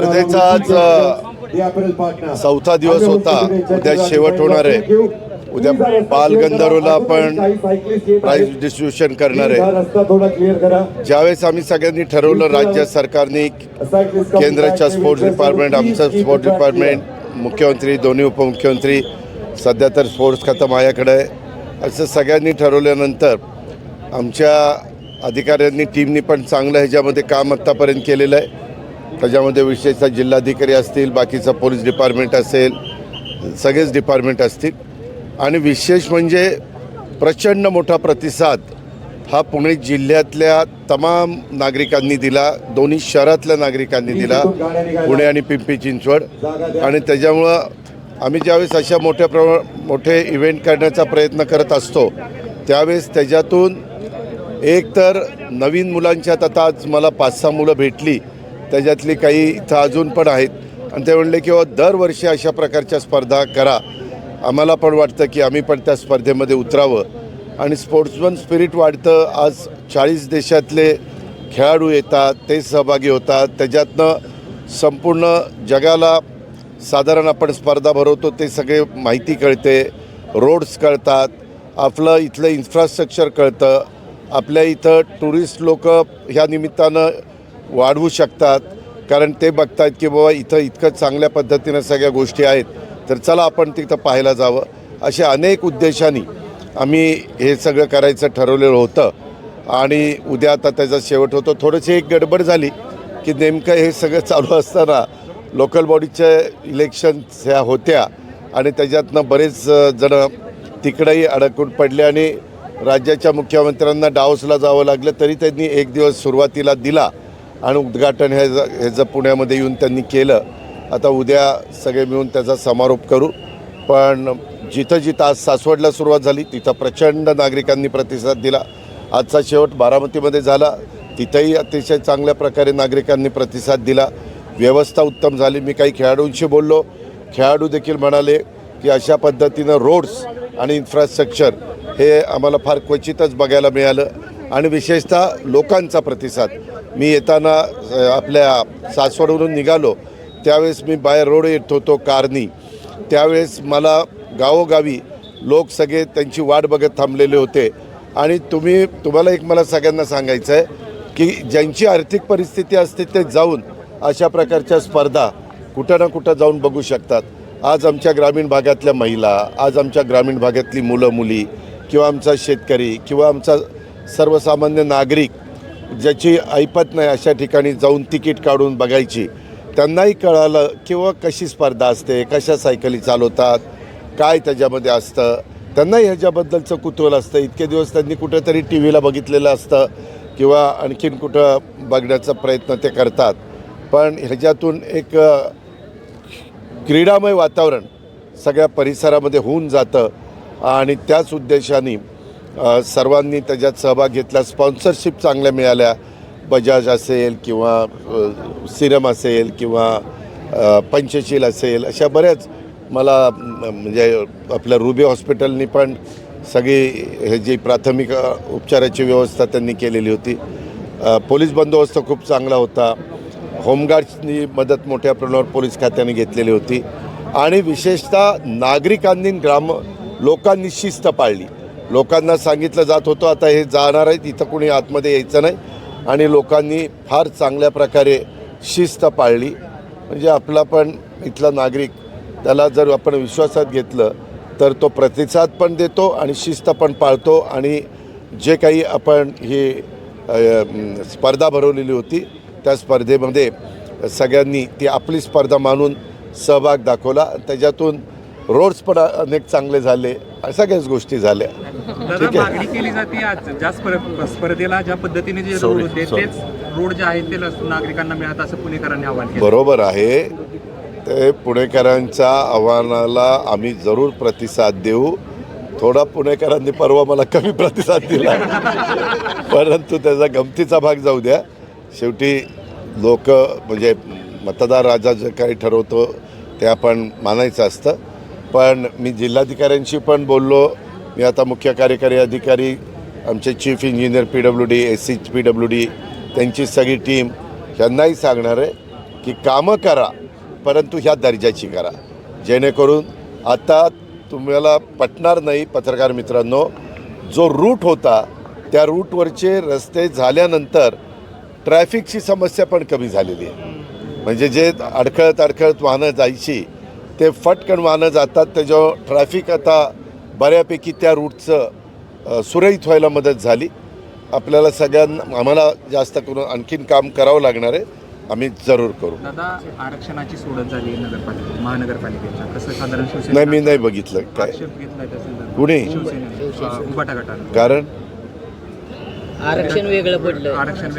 स्पर्धेचा आज चौथा दिवस होता. उद्या शेवट होणार आहे. उद्या बालगंधर्वला आपण प्राईज डिस्ट्रीब्युशन करणार आहे. ज्यावेळेस आम्ही सगळ्यांनी ठरवलं राज्य सरकारने केंद्राच्या स्पोर्ट्स डिपार्टमेंट आमचं स्पोर्ट्स डिपार्टमेंट मुख्यमंत्री दोन्ही उपमुख्यमंत्री सध्या तर स्पोर्ट्स खातं माझ्याकडे आहे. असं सगळ्यांनी ठरवल्यानंतर आमच्या अधिकाऱ्यांनी टीमनी पण चांगलं ह्याच्यामध्ये काम आत्तापर्यंत केलेलं आहे. त्याच्यामध्ये विशेषतः जिल्हाधिकारी असतील बाकीचं पोलीस डिपार्टमेंट असेल सगळेच डिपार्टमेंट असतील. आणि विशेष म्हणजे प्रचंड मोठा प्रतिसाद हा पुणे जिल्ह्यातल्या तमाम नागरिकांनी दिला दोन्ही शहरातल्या नागरिकांनी दिला पुणे आणि पिंपरी चिंचवड. आणि त्याच्यामुळं आम्ही ज्यावेळेस अशा मोठ्या प्रमा मोठे इव्हेंट करण्याचा प्रयत्न करत असतो त्यावेळेस त्याच्यातून एक तर नवीन मुलांच्यात आता आज मला पाच सहा मुलं भेटली. त्याच्यातली काही इथं अजून पण आहेत. आणि ते म्हणले की "हो, दरवर्षी अशा प्रकारच्या स्पर्धा करा. आम्हाला पण वाटतं की आम्ही पण त्या स्पर्धेमध्ये उतरावं. आणि स्पोर्ट्समन स्पिरिट वाढतं. आज चाळीस देशातले खेळाडू येतात ते सहभागी होतात. त्याच्यातनं संपूर्ण जगाला साधारण आपण स्पर्धा भरवतो ते सगळे माहिती कळते. रोड्स कळतात. आपलं इथलं इन्फ्रास्ट्रक्चर कळतं. आपल्या इथं टुरिस्ट लोक ह्या निमित्तानं वाढवू शकतात. कारण ते बघतायत की बाबा इथं इतकं चांगल्या पद्धतीनं सगळ्या गोष्टी आहेत. तर चला आपण तिथं पाहायला जावं. अशा अनेक उद्देशाने आम्ही हे सगळं करायचं ठरवलेलं होतं. आणि उद्या आता त्याचा शेवट होतो. थोडीशी एक गडबड झाली की नेमकं हे सगळं चालू असताना लोकल बॉडीच्या इलेक्शन्स ह्या होत्या. आणि त्याच्यातनं बरेच जणं तिकडंही अडकून पडले आणि राज्याच्या मुख्यमंत्र्यांना डावसला जावं लागलं. तरी त्यांनी एक दिवस सुरुवातीला दिला. आणि उद्घाटन हे ह्याचं पुण्यामध्ये येऊन त्यांनी केलं आता उद्या सगळे मिळून त्याचा समारोप करू. पण जिथं जिथं आज सासवडला सुरुवात झाली तिथं प्रचंड नागरिकांनी प्रतिसाद दिला. आजचा शेवट बारामतीमध्ये झाला. तिथंही अतिशय चांगल्या प्रकारे नागरिकांनी प्रतिसाद दिला. व्यवस्था उत्तम झाली. मी काही खेळाडूंशी बोललो. खेळाडू देखील म्हणाले की अशा पद्धतीनं रोड्स आणि इन्फ्रास्ट्रक्चर हे आम्हाला फार क्वचितच बघायला मिळालं. आणि विशेषतः लोकांचा प्रतिसाद. मी येताना आपल्या सासवडवरून निघालो. त्यावेळेस मी बाहेर रोड येत होतो कारनी. त्यावेळेस मला गावोगावी लोक सगळे त्यांची वाट बघत थांबलेले होते. आणि तुम्ही तुम्हाला एक मला सगळ्यांना सांगायचं आहे की ज्यांची आर्थिक परिस्थिती असते ते जाऊन अशा प्रकारच्या स्पर्धा कुठं ना कुठं जाऊन बघू शकतात. आज आमच्या ग्रामीण भागातल्या महिला आज आमच्या ग्रामीण भागातली मुलं मुली किंवा आमचा शेतकरी किंवा आमचा सर्वसामान्य नागरिक ज्याची ऐपत नाही अशा ठिकाणी जाऊन तिकीट काढून बघायची. त्यांनाही कळालं किंवा कशी स्पर्धा असते कशा सायकली चालवतात काय त्याच्यामध्ये असतं. त्यांनाही ह्याच्याबद्दलचं कुतूहल असतं. इतके दिवस त्यांनी कुठेतरी टी व्हीला बघितलेलं असतं किंवा आणखीन कुठं बघण्याचा प्रयत्न ते करतात. पण ह्याच्यातून एक क्रीडामय वातावरण सगळ्या परिसरामध्ये होऊन जातं आणि त्याच उद्देशाने सर्वांनी त्याच्यात सहभाग घेतला. स्पॉन्सरशिप चांगल्या मिळाल्या. बजाज असेल किंवा सिरम असेल किंवा पंचशील असेल अशा बऱ्याच मला म्हणजे आपल्या रुबी हॉस्पिटलनी पण सगळी हे जी प्राथमिक उपचाराची व्यवस्था त्यांनी केलेली होती. पोलीस बंदोबस्त खूप चांगला होता. होमगार्ड्सनी मदत मोठ्या प्रमाणावर पोलीस खात्याने घेतलेली होती. आणि विशेषतः नागरिकांनी ग्राम लोकांनी शिस्त पाळली. लोकांना सांगितलं जात होतं आता हे जाणार आहेत इथं कुणी आतमध्ये यायचं नाही. आणि लोकांनी फार चांगल्या प्रकारे शिस्त पाळली. म्हणजे आपला पण इथला नागरिक त्याला जर आपण विश्वासात घेतलं तर तो प्रतिसाद पण देतो आणि शिस्त पण पाळतो. आणि जे काही आपण ही स्पर्धा भरवलेली होती त्या स्पर्धेमध्ये सगळ्यांनी ती आपली स्पर्धा मानून सहभाग दाखवला. त्याच्यातून रोड्स पण अनेक चांगले झाले. सगळ्याच गोष्टी झाल्या. ठीक आहे. मागणी केली जाते आज. ज्या स्पर्ध- स्पर्धेला ज्या पद्धतीने जे रोड होते. तेच रोड जे आहेत ते नागरिकांना मिळत असं पुणेकरांनी आवाहन केलं. बरोबर आहे. ते पुणेकरांच्या आव्हानाला आम्ही जरूर प्रतिसाद देऊ. थोडा पुणेकरांनी परवा मला कमी प्रतिसाद दिला. परंतु त्याचा गमतीचा भाग जाऊ द्या. शेवटी लोक म्हणजे मतदार राजा जे काही ठरवतो ते आपण मानायचं असतं. पण मी जिल्हाधिकाऱ्यांशी पण बोललो. मी आता मुख्य कार्यकारी अधिकारी आमचे chief engineer P W D S C P W D त्यांची सगळी टीम यांनाही सांगणार आहे की कामं करा परंतु ह्या दर्जाची करा. जेणेकरून आता तुम्हाला पटणार नाही पत्रकार मित्रांनो जो रूट होता त्या रूटवरचे रस्ते झाल्यानंतर ट्रॅफिकची समस्या पण कमी झालेली आहे. म्हणजे जे अडखळत अडखळत वाहनं जायची ते फटकन वाहनं जातात. त्याच्यावर ट्रॅफिक आता बऱ्यापैकी त्या रूटचं सुरळीत व्हायला मदत झाली. आपल्याला सगळ्यांना आम्हाला जास्त करून आणखीन काम करावं लागणार आहे. आम्ही जरूर करू. दादा आरक्षणाची सोडत झाली नगरपालिका महानगरपालिकेच्या. कसं साधारण नाही मी नाही बघितलं. काय. कुणी? कारण आरक्षण वेगळं पडलं. आरक्षण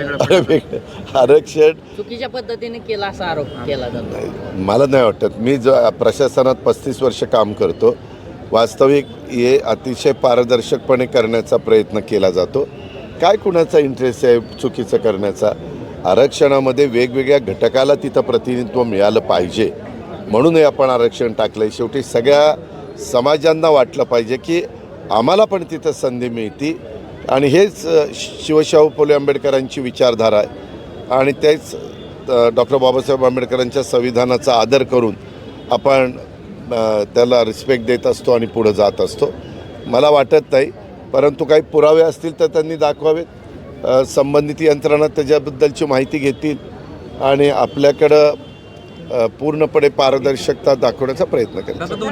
वेगळं आरक्षण चुकीच्या पद्धतीने केला असा आरोप केला जातो. नाही, मला नाही वाटत. मी जो प्रशासनात पस्तीस वर्ष काम करतो वास्तविक हे अतिशय पारदर्शकपणे करण्याचा प्रयत्न केला जातो. काय कुणाचा इंटरेस्ट आहे चुकीचं करण्याचा? आरक्षणामध्ये वेगवेगळ्या घटकाला तिथं प्रतिनिधित्व मिळालं पाहिजे. म्हणूनही आपण आरक्षण टाकलं आहे शेवटी सगळ्या समाजांना वाटलं पाहिजे की आम्हाला पण तिथं संधी मिळती. आणि हेच शिवशाहू फुले आंबेडकरांची विचारधारा आहे. आणि तेच डॉक्टर बाबासाहेब आंबेडकरांच्या संविधानाचा आदर करून आपण त्याला रिस्पेक्ट देत असतो आणि पुढं जात असतो. मला वाटत नाही परंतु काही पुरावे असतील तर त्यांनी दाखवावेत. संबंधित यंत्रणा त्याच्याबद्दलची माहिती घेतील आणि आपल्याकडं पूर्णपणे पारदर्शकता दाखवण्याचा प्रयत्न करेल.